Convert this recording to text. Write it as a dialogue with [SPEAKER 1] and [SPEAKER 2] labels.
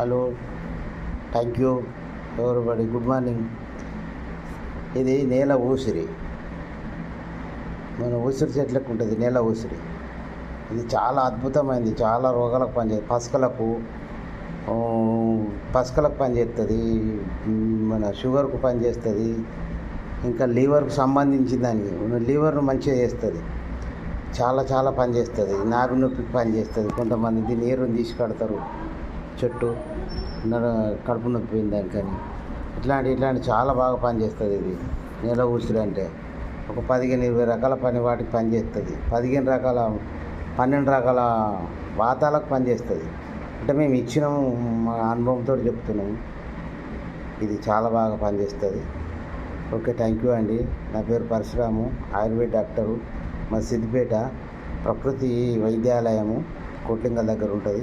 [SPEAKER 1] Hello thank you everybody good morning ఇది నేల ఊసిరి. మన ఉసిరి చెట్లకు ఉంటుంది నేల ఊసిరి. ఇది చాలా అద్భుతమైనది చాలా రోగాలకు పనిచేస్తుంది. పసుకలకు పసుకలకు పనిచేస్తుంది మన షుగర్కు పనిచేస్తుంది ఇంకా లివర్కు సంబంధించిన దానికి లివర్ను మంచిగా చేస్తుంది. చాలా చాలా పనిచేస్తుంది నాగు నొప్పికి పనిచేస్తుంది. కొంతమంది దీన్ని నీరుని తీసి కడతారు. చెట్టు కడుపు నొప్పి దానికని. ఇట్లాంటి ఇట్లాంటి చాలా బాగా పనిచేస్తుంది ఇది. నెల ఉసిరి అంటే ఒక పదిహేను ఇరవై రకాల పని వాటికి పనిచేస్తుంది పదిహేను రకాల పన్నెండు రకాల వాతాలకు పనిచేస్తుంది అంటే మేము ఇచ్చిన మా అనుభవంతో చెప్తున్నాము. ఇది చాలా బాగా పనిచేస్తుంది ఓకే థ్యాంక్ యూ అండి. నా పేరు పరశురాము ఆయుర్వేద డాక్టరు. మా సిద్దిపేట ప్రకృతి వైద్యాలయము కోట్లింగల్ దగ్గర ఉంటుంది.